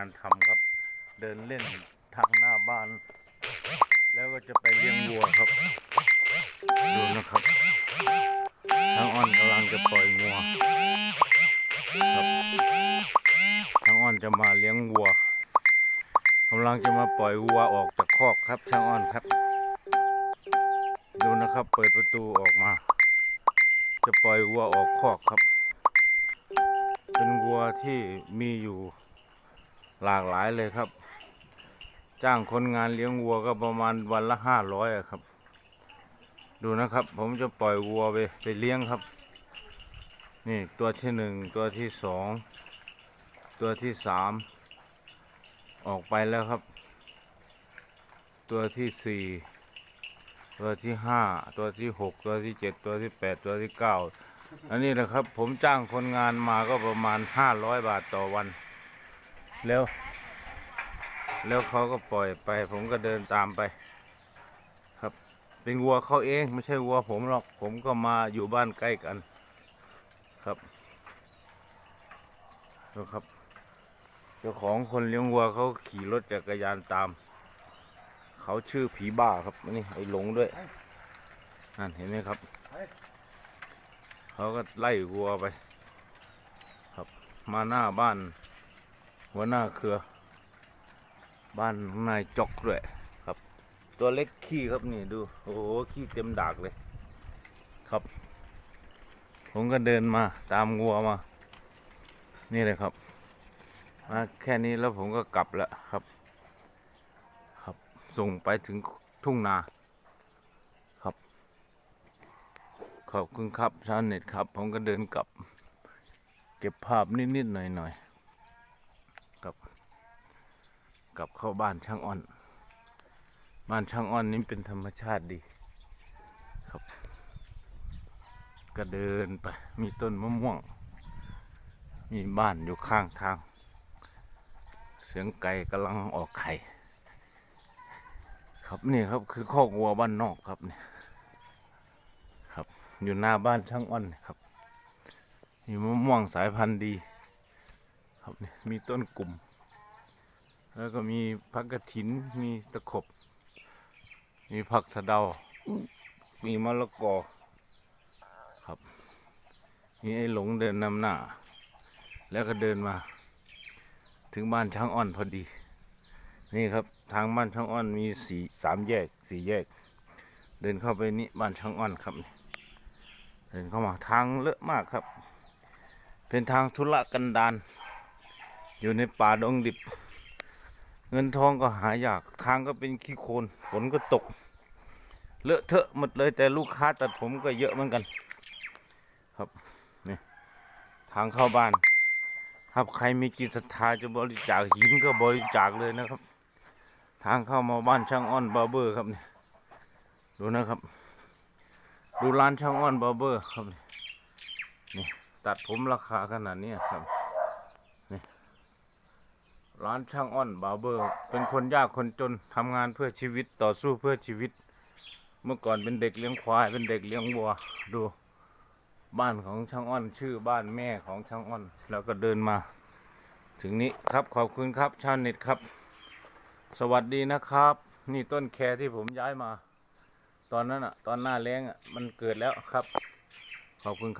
านทำครับ เดินเล่นทางหน้าบ้าน แล้วก็จะไปเลี้ยงวัวครับ ดูนะครับทางอ้อนกำลังจะปล่อยงัวครับทางอ้อนจะมาเลี้ยงวัวกำลังจะมาปล่อยวัวออกจากคอกครับช่างอ้อนครับ ดูนะครับ เปิดประตูออกมา จะปล่อยวัวออกคอกครับ เป็นวัวที่มีอยู่ หลากหลายเลยครับ จ้างคนงานเลี้ยงวัวก็ประมาณวันละห้าร้อยครับ ดูนะครับ ผมจะปล่อยวัวไปไปเลี้ยงครับ นี่ตัวที่หนึ่งตัวที่สองตัวที่สามออกไปแล้วครับ ตัวที่สี่ตัวที่ห้าตัวที่หกตัวที่เจ็ดตัวที่แปดตัวที่เก้าอันนี้นะครับผมจ้างคนงานมาก็ประมาณห้าร้อยบาทต่อวัน แล้ว แล้วเขาก็ปล่อยไป ผมก็เดินตามไป ครับ เป็นวัวเขาเอง ไม่ใช่วัวผมหรอก ผมก็มาอยู่บ้านใกล้กัน ครับดูครับ เจ้าของคนเลี้ยงวัวเขาขี่รถจักรยานตาม เขาชื่อผีบ้าครับนี่ไอ้หลงด้วยนั่นเห็นไหมครับ เขาก็ไล่วัวไป ครับ มาหน้าบ้าน หัวหน้าเครือ บ้านนายจอกด้วยครับ ตัวเล็กขี้ครับนี่ดู โอ้โหขี้เต็มดากเลย ครับ ผมก็เดินมาตามงัวมา นี่เลยครับ มาแค่นี้แล้วผมก็กลับแล้วครับ ครับ ส่งไปถึงทุ่งนา ครับ ขอบคุณครับชาวเน็ตครับ ผมก็เดินกลับ เก็บภาพนิด ๆ หน่อย ๆ ครับกับเข้าบ้านช่างอ้อน บ้านช่างอ้อนนี้เป็นธรรมชาติดีครับ ก็เดินไป มีต้นมะม่วง มีบ้านอยู่ข้างทาง เสียงไก่กำลังออกไข่ ครับนี่ครับคือคอกวัวบ้านนอกครับเนี่ยครับอยู่หน้าบ้านช่างอ้อนครับมีมะม่วงสายพันธุ์ดี ครับเนี่ยมีต้นกลุ่ม แล้วก็มีผักกระถิน มีตะขบ มีผักสะเดา มีมะละกอครับมีไอ้หลงเดินนำหน้า แล้วก็เดินมา ถึงบ้านช่างอ้อนพอดี นี่ครับทางบ้านช่างอ้อนมีสี่สามแยกสี่แยก เดินเข้าไปนี่บ้านช่างอ้อนครับนี่เดินเข้ามาทางเลอะมากครับ เป็นทางธุระกันดาร อยู่ในป่าดงดิบ เงินทองก็หายาก ทางก็เป็นขี้โคลนฝนก็ตก เลอะเทอะหมดเลยแต่ลูกค้าตัดผมก็เยอะเหมือนกัน ครับนี่ทางเข้าบ้านครับใครมีจิตศรัทธาจะบริจาคหินก็บริจาคเลยนะครับ ทางเข้ามาบ้านช่างอ้อนบาร์เบอร์ครับนี่ดูนะครับ ดูร้านช่างอ้อนบาร์เบอร์ครับนี่ตัดผมราคาขนาดนี้ครับ ร้านช่างอ้อนบาเบอร์ เป็นคนยากคนจนทำงานเพื่อชีวิตต่อสู้เพื่อชีวิต เมื่อก่อนเป็นเด็กเลี้ยงควาย เป็นเด็กเลี้ยงวัว ดู บ้านของช่างอ้อนชื่อบ้านแม่ของช่างอ้อน แล้วก็เดินมา ถึงนี้ครับขอบคุณครับชาวเน็ตครับ สวัสดีนะครับ นี่ต้นแครที่ผมย้ายมา ตอนนั้นอะ ตอนหน้าแล้งอะมันเกิดแล้วครับ ขอบคุณครับ